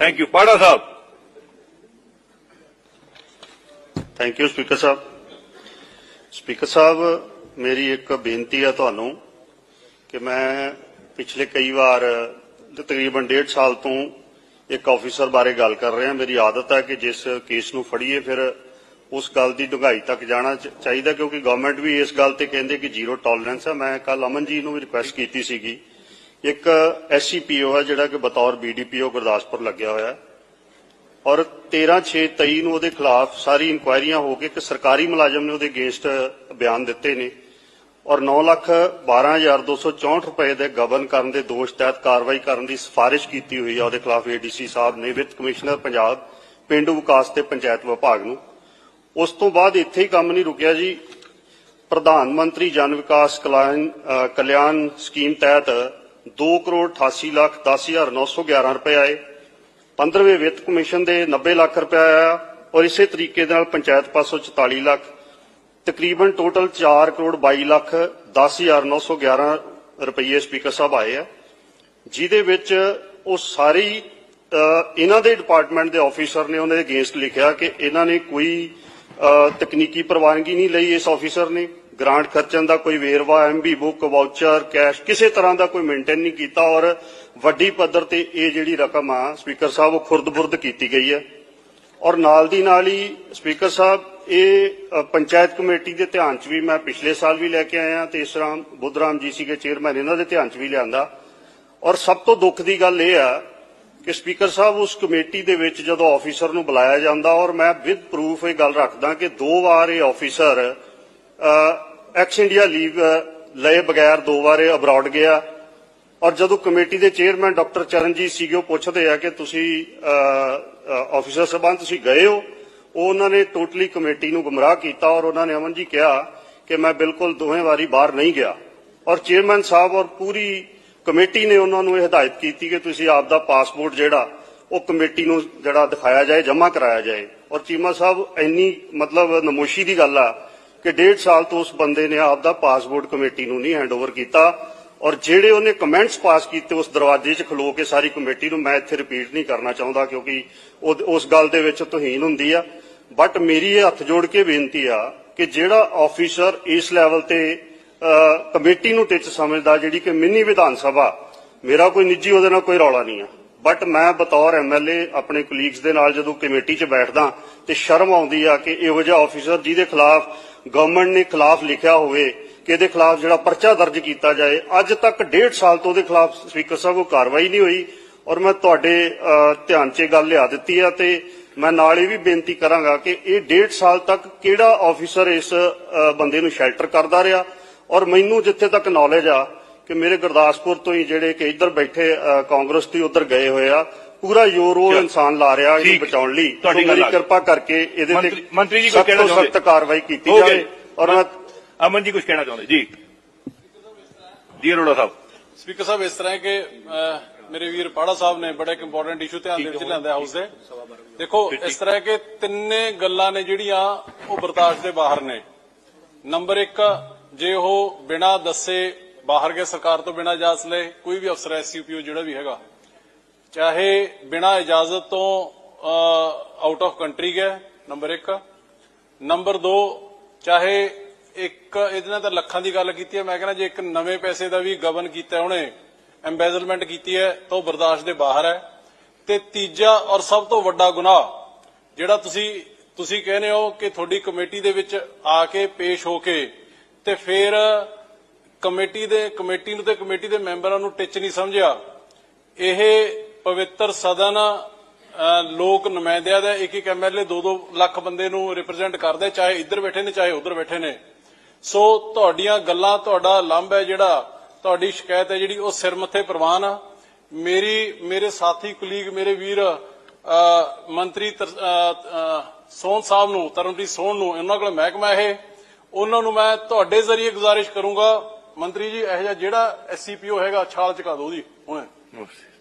Thank you ਪਾੜਾ ਸਾਹਿਬ thank you speaker ਸਾਹਿਬ ਸਪੀਕਰ ਸਾਹਿਬ ਮੇਰੀ ਇੱਕ ਬੇਨਤੀ ਹੈ ਤੁਹਾਨੂੰ ਕਿ ਮੈਂ ਪਿਛਲੇ ਕਈ ਵਾਰ, ਤਕਰੀਬਨ ਡੇਢ ਸਾਲ ਤੋਂ ਇੱਕ ਆਫੀਸਰ ਬਾਰੇ ਗੱਲ ਕਰ ਰਿਹਾ। ਮੇਰੀ ਆਦਤ ਹੈ ਕਿ ਜਿਸ ਕੇਸ ਨੂੰ ਫੜੀਏ, ਫਿਰ ਉਸ ਗੱਲ ਦੀ ਡੂੰਘਾਈ ਤੱਕ ਜਾਣਾ ਚਾਹੀਦਾ, ਕਿਉਂਕਿ ਗਵਰਨਮੈਂਟ ਵੀ ਇਸ ਗੱਲ ਤੇ ਕਹਿੰਦੇ ਕਿ ਜ਼ੀਰੋ ਟੋਲਰੈਂਸ ਹੈ ਮੈਂ ਕੱਲ ਅਮਨ ਜੀ ਨੂੰ ਵੀ ਰਿਕੁਐਸਟ ਕੀਤੀ ਸੀਗੀ ਇੱਕ ਐਸਸੀਪੀਓ ਹੈ ਜਿਹੜਾ ਕਿ ਬਤੌਰ ਬੀਡੀਪੀਓ ਗੁਰਦਾਸਪੁਰ ਲੱਗਿਆ ਹੋਇਆ ਹੈ। ਔਰ 13/6/23 ਨੂੰ ਉਹਦੇ ਖਿਲਾਫ ਸਾਰੀ ਇਨਕੁਆਇਰੀਆਂ ਹੋ ਕੇ ਇੱਕ ਸਰਕਾਰੀ ਮੁਲਾਜ਼ਮ ਨੇ ਉਹਦੇ ਅਗੇਂਸਟ ਬਿਆਨ ਦਿੱਤੇ ਨੇ। ਔਰ 9 ਲੱਖ 12264 ਰੁਪਏ ਦੇ ਗਬਨ ਕਰਨ ਦੇ ਦੋਸ਼ ਤਹਿਤ ਕਾਰਵਾਈ ਕਰਨ ਦੀ ਸਿਫਾਰਿਸ਼ ਕੀਤੀ ਹੋਈ ਹੈ ਉਹਦੇ ਖਿਲਾਫ ਏਡੀਸੀ ਸਾਹਿਬ ਨੇ ਵਿੱਤ ਕਮਿਸ਼ਨਰ ਪੰਜਾਬ ਪਿੰਡੂ ਵਿਕਾਸ ਤੇ ਪੰਚਾਇਤ ਵਿਭਾਗ ਨੂੰ। ਉਸ ਤੋਂ ਬਾਅਦ ਇੱਥੇ ਹੀ ਕੰਮ ਨਹੀਂ ਰੁਕਿਆ ਜੀ। ਪ੍ਰਧਾਨ ਮੰਤਰੀ ਜਨ ਵਿਕਾਸ ਕਲਿਆਣ ਸਕੀਮ ਤਹਿਤ 2 ਕਰੋੜ 88 ਲੱਖ 10911 ਰੁਪਏ ਆਏ। 15ਵੇਂ ਵਿੱਤ ਕਮਿਸ਼ਨ ਦੇ 90 ਲੱਖ ਰੁਪਏ ਆਇਆ ਔਰ ਇਸੇ ਤਰੀਕੇ ਦੇ ਨਾਲ ਪੰਚਾਇਤ ਪਾਸੋਂ 44 ਲੱਖ ਤਕਰੀਬਨ ਟੋਟਲ 4 ਕਰੋੜ 22 ਲੱਖ 10911 ਰੁਪਏ ਸਪੀਕਰ ਸਾਹਿਬ ਆਏ ਆ। ਜਿਹਦੇ ਵਿੱਚ ਉਹ ਸਾਰੀ ਅ, ਇਹਨਾਂ ਦੇ ਡਿਪਾਰਟਮੈਂਟ ਦੇ ਆਫੀਸਰ ਨੇ ਉਹਨਾਂ ਦੇ ਅਗੇਂਸਟ ਲਿਖਿਆ ਕਿ ਇਹਨਾਂ ਨੇ ਕੋਈ ਤਕਨੀਕੀ ਪ੍ਰਵਾਨਗੀ ਨਹੀਂ ਲਈ ਇਸ ਆਫੀਸਰ ਨੇ। ਗ੍ਰਾਂਟ ਖਰਚਣ ਦਾ ਕੋਈ ਵੇਰਵਾ ਐਮਬੀ ਬੁੱਕ ਵਾਊਚਰ ਕੈਸ਼ ਕਿਸੇ ਤਰ੍ਹਾਂ ਦਾ ਕੋਈ ਮੇਨਟੇਨ ਨਹੀਂ ਕੀਤਾ ਔਰ ਵੱਡੀ ਪੱਧਰ ਤੇ ਇਹ ਜਿਹੜੀ ਰਕਮ ਆ ਸਪੀਕਰ ਸਾਹਿਬ, ਉਹ ਖੁਰਦ-ਬੁਰਦ ਕੀਤੀ ਗਈ ਹੈ। ਔਰ ਨਾਲ ਦੀ ਨਾਲ ਹੀ ਸਪੀਕਰ ਸਾਹਿਬ, ਇਹ ਪੰਚਾਇਤ ਕਮੇਟੀ ਦੇ ਧਿਆਨ 'ਚ ਵੀ ਮੈਂ ਪਿਛਲੇ ਸਾਲ ਵੀ ਲੈ ਕੇ ਆਇਆ ਤੇ ਇਸ ਤਰ੍ਹਾਂ ਬੁੱਧਰਾਮ ਜੀ ਸੀਗੇ ਚੇਅਰਮੈਨ ਇਹਨਾਂ ਦੇ ਧਿਆਨ 'ਚ ਵੀ ਲਿਆਂਦਾ। ਔਰ ਸਭ ਤੋਂ ਦੁੱਖ ਦੀ ਗੱਲ ਇਹ ਆ ਕਿ ਸਪੀਕਰ ਸਾਹਿਬ, ਉਸ ਕਮੇਟੀ ਦੇ ਵਿੱਚ ਜਦੋਂ ਆਫੀਸਰ ਨੂੰ ਬੁਲਾਇਆ ਜਾਂਦਾ ਔਰ ਮੈਂ ਵਿਦ ਪ੍ਰੂਫ ਇਹ ਗੱਲ ਰੱਖਦਾ ਕਿ ਦੋ ਵਾਰ ਇਹ ਆਫੀਸਰ ਐਕਸ ਇੰਡੀਆ ਲੀਵ ਲਏ ਬਗੈਰ ਦੋ ਵਾਰ ਇਹ ਅਬਰਾਡ ਗਿਆ। ਔਰ ਜਦੋਂ ਕਮੇਟੀ ਦੇ ਚੇਅਰਮੈਨ ਡਾਕਟਰ ਚਰਨਜੀਤ ਸੀਗੇ, ਉਹ ਪੁੱਛਦੇ ਆ ਕਿ ਤੁਸੀਂ ਆਫੀਸਰ ਸਭਾਂ ਤੁਸੀਂ ਗਏ ਹੋ? ਉਹ ਉਹਨਾਂ ਨੇ ਟੋਟਲੀ ਕਮੇਟੀ ਨੂੰ ਗੁੰਮਰਾਹ ਕੀਤਾ ਔਰ ਉਹਨਾਂ ਨੇ ਅਮਨ ਜੀ ਕਿਹਾ ਕਿ ਮੈਂ ਬਿਲਕੁਲ ਦੋਵੇਂ ਵਾਰੀ ਬਾਹਰ ਨਹੀਂ ਗਿਆ। ਔਰ ਚੇਅਰਮੈਨ ਸਾਹਿਬ ਔਰ ਪੂਰੀ ਕਮੇਟੀ ਨੇ ਉਹਨਾਂ ਨੂੰ ਇਹ ਹਦਾਇਤ ਕੀਤੀ ਕਿ ਤੁਸੀਂ ਆਪ ਦਾ ਪਾਸਪੋਰਟ ਜਿਹੜਾ, ਉਹ ਕਮੇਟੀ ਨੂੰ ਜਿਹੜਾ ਦਿਖਾਇਆ ਜਾਏ, ਜਮ੍ਹਾਂ ਕਰਾਇਆ ਜਾਏ। ਔਰ ਚੀਮਾ ਸਾਹਿਬ, ਇੰਨੀ ਮਤਲਬ ਨਮੋਸ਼ੀ ਦੀ ਗੱਲ ਆ ਕਿ ਡੇਢ ਸਾਲ ਤੋਂ ਉਸ ਬੰਦੇ ਨੇ ਆਪ ਦਾ ਪਾਸਪੋਰਟ ਕਮੇਟੀ ਨੂੰ ਨਹੀਂ ਹੈਂਡਓਵਰ ਕੀਤਾ ਔਰ ਜਿਹੜੇ ਉਹਨੇ ਕਮੈਂਟਸ ਪਾਸ ਕੀਤੇ ਉਸ ਦਰਵਾਜ਼ੇ 'ਚ ਖਲੋ ਕੇ ਸਾਰੀ ਕਮੇਟੀ ਨੂੰ, ਮੈਂ ਇੱਥੇ ਰਿਪੀਟ ਨਹੀਂ ਕਰਨਾ ਚਾਹੁੰਦਾ ਕਿਉਂਕਿ ਉਸ ਗੱਲ ਦੇ ਵਿੱਚ ਤੋਹੀਨ ਹੁੰਦੀ ਆ। ਬਟ ਮੇਰੀ ਇਹ ਹੱਥ ਜੋੜ ਕੇ ਬੇਨਤੀ ਆ ਕਿ ਜਿਹੜਾ ਆਫੀਸਰ ਇਸ ਲੈਵਲ ਤੇ ਕਮੇਟੀ ਨੂੰ ਟਿੱਚ ਸਮਝਦਾ, ਜਿਹੜੀ ਕਿ ਮਿੰਨੀ ਵਿਧਾਨ ਸਭਾ, ਮੇਰਾ ਕੋਈ ਨਿੱਜੀ, ਉਹਦੇ ਨਾਲ ਕੋਈ ਰੌਲਾ ਨਹੀਂ ਆ। ਬਟ ਮੈਂ ਬਤੌਰ ਐਮਐਲਏ ਆਪਣੇ ਕੁਲੀਗਸ ਦੇ ਨਾਲ ਜਦੋਂ ਕਮੇਟੀ 'ਚ ਬੈਠਦਾ ਤੇ ਸ਼ਰਮ ਆਉਂਦੀ ਆ ਕਿ ਇਹੋ ਜਿਹਾ ਆਫੀਸਰ ਜਿਹਦੇ ਖਿਲਾਫ ਗਵਰਨਮੈਂਟ ਨੇ ਖਿਲਾਫ ਲਿਖਿਆ ਹੋਵੇ ਕਿ ਇਹਦੇ ਖਿਲਾਫ ਜਿਹੜਾ ਪਰਚਾ ਦਰਜ ਕੀਤਾ ਜਾਏ, ਅੱਜ ਤੱਕ ਡੇਢ ਸਾਲ ਤੋਂ ਉਹਦੇ ਖਿਲਾਫ ਸਪੀਕਰ ਸਾਹਿਬ ਕੋਈ ਕਾਰਵਾਈ ਨਹੀਂ ਹੋਈ ਔਰ ਮੈਂ ਤੁਹਾਡੇ ਧਿਆਨ 'ਚ ਇਹ ਗੱਲ ਲਿਆ ਦਿੱਤੀ ਆ ਤੇ ਮੈਂ ਨਾਲ ਇਹ ਵੀ ਬੇਨਤੀ ਕਰਾਂਗਾ ਕਿ ਇਹ ਡੇਢ ਸਾਲ ਤੱਕ ਕਿਹੜਾ ਆਫੀਸਰ ਇਸ ਬੰਦੇ ਨੂੰ ਸ਼ੈਲਟਰ ਕਰਦਾ ਰਿਹਾ ਔਰ ਮੈਨੂੰ ਜਿੱਥੇ ਤੱਕ ਨੌਲੇਜ ਆ ਕਿ ਮੇਰੇ ਗੁਰਦਾਸਪੁਰ ਤੋਂ ਹੀ ਜਿਹੜੇ ਕਿ ਇੱਧਰ ਬੈਠੇ ਕਾਂਗਰਸ ਤੋਂ ਉਧਰ ਗਏ ਹੋਏ ਆ ਪੂਰਾ ਜ਼ੋਰ ਉਹ। ਇਨਸਾਨ ਲਾ ਰਿਹਾ ਇਹਨੂੰ। ਬਚਾਉਣ ਲਈ। ਤੁਹਾਡੀ। ਕਿਰਪਾ ਕਰਕੇ ਇਹਦੇ ਤੇ ਮੰਤਰੀ ਜੀ ਕੋਈ ਕਹਿਣਾ ਚਾਹੁੰਦੇ? ਸਖਤ ਕਾਰਵਾਈ ਕੀਤੀ ਜਾਵੇ ਔਰ ਅਮਨ ਜੀ ਕੁਝ ਕਹਿਣਾ ਚਾਹੁੰਦੇ? ਜੀ। ਜੀ ਅਰੋੜਾ ਸਾਹਿਬ। ਸਪੀਕਰ ਸਾਹਿਬ ਇਸ ਤਰ੍ਹਾਂ ਹੈ ਕਿ ਮੇਰੇ ਵੀਰ ਪਾੜਾ ਸਾਹਿਬ ਨੇ ਬੜਾ ਇੱਕ ਇੰਪੋਰਟੈਂਟ ਇਸ਼ੂ ਧਿਆਨ ਦੇ ਵਿੱਚ ਲਿਆਂਦਾ ਹਾਊਸ ਦੇ। ਦੇਖੋ ਇਸ ਤਰ੍ਹਾਂ ਹੈ ਕਿ ਤਿੰਨੇ ਗੱਲਾਂ ਨੇ ਜਿਹੜੀਆਂ ਉਹ ਬਰਦਾਸ਼ਤ ਦੇ ਬਾਹਰ ਨੇ। ਨੰਬਰ 1 ਜੇ ਉਹ ਬਿਨਾ ਦੱਸੇ ਬਾਹਰ ਗਏ ਸਰਕਾਰ ਤੋਂ ਬਿਨਾ ਇਜਾਜ਼ਤ ਲਏ ਕੋਈ ਵੀ ਅਫਸਰ ਐਸਯੂਪੀਓ ਜਿਹੜਾ ਵੀ ਹੈਗਾ ਚਾਹੇ ਬਿਨਾ ਇਜਾਜ਼ਤ ਤੋਂ ਆਊਟ ਆਫ ਕੰਟਰੀ ਗਿਆ ਨੰਬਰ 1 ਨੰਬਰ 2 ਚਾਹੇ ਇੱਕ, ਇਹਦੇ ਨਾਲ ਤਾਂ ਲੱਖਾਂ ਦੀ ਗੱਲ ਕੀਤੀ ਹੈ। ਮੈਂ ਕਹਿੰਦਾ ਜੇ ਇੱਕ ਨਵੇਂ ਪੈਸੇ ਦਾ ਵੀ ਗਵਨ ਕੀਤਾ ਉਹਨੇ ਐਮਬੈਜ਼ਲਮੈਂਟ ਕੀਤੀ ਹੈ, ਤਾਂ ਉਹ ਬਰਦਾਸ਼ਤ ਦੇ ਬਾਹਰ ਹੈ। ਤੇ ਤੀਜਾ ਔਰ ਸਭ ਤੋਂ ਵੱਡਾ ਗੁਨਾਹ, ਜਿਹੜਾ ਤੁਸੀਂ ਤੁਸੀਂ ਕਹਿੰਦੇ ਹੋ ਕਿ ਤੁਹਾਡੀ ਕਮੇਟੀ ਦੇ ਵਿੱਚ ਆ ਕੇ ਪੇਸ਼ ਹੋ ਕੇ ਤੇ ਫਿਰ ਕਮੇਟੀ ਦੇ, ਕਮੇਟੀ ਨੂੰ ਤੇ ਕਮੇਟੀ ਦੇ ਮੈਂਬਰਾਂ ਨੂੰ ਟਿੱਚ ਨਹੀਂ ਸਮਝਿਆ, ਇਹ ਪਵਿੱਤਰ ਸਦਨ ਅ, ਲੋਕ ਨੁਮਾਇੰਦਿਆਂ ਦਾ ਇੱਕ ਇੱਕ ਐਮਐਲਏ 2-2 ਲੱਖ ਬੰਦੇ ਨੂੰ ਰਿਪਰੈਜ਼ੈਂਟ ਕਰਦੇ ਚਾਹੇ ਇੱਧਰ ਬੈਠੇ ਨੇ ਚਾਹੇ ਉੱਧਰ ਬੈਠੇ ਨੇ। ਸੋ ਤੁਹਾਡੀਆਂ ਗੱਲਾਂ ਤੁਹਾਡਾ ਲੰਬ ਹੈ ਜਿਹੜਾ ਤੁਹਾਡੀ ਸ਼ਿਕਾਇਤ ਹੈ ਜਿਹੜੀ ਉਹ ਸਿਰ ਮੱਥੇ ਪ੍ਰਵਾਨ ਆ। ਮੇਰੀ ਮੇਰੇ ਸਾਥੀ ਕੁਲੀਗ ਮੇਰੇ ਵੀਰ ਮੰਤਰੀ ਤਰ- ਸੋਹਣ ਸਾਹਿਬ ਨੂੰ ਤਰਨਪ੍ਰੀਤ ਸੋਹਣ ਨੂੰ ਉਹਨਾਂ ਕੋਲ ਮਹਿਕਮਾ ਇਹ। ਉਹਨਾਂ ਨੂੰ ਮੈਂ ਤੁਹਾਡੇ ਜ਼ਰੀਏ ਗੁਜ਼ਾਰਿਸ਼ ਕਰੂੰਗਾ। ਮੰਤਰੀ ਜੀ ਇਹ ਜਿਹਾ ਜਿਹੜਾ ਐਸਸੀਪੀਓ ਹੈਗਾ ਛਾਲ ਚਕਾ ਦਿਓ ਜੀ ਹੁਣੇ।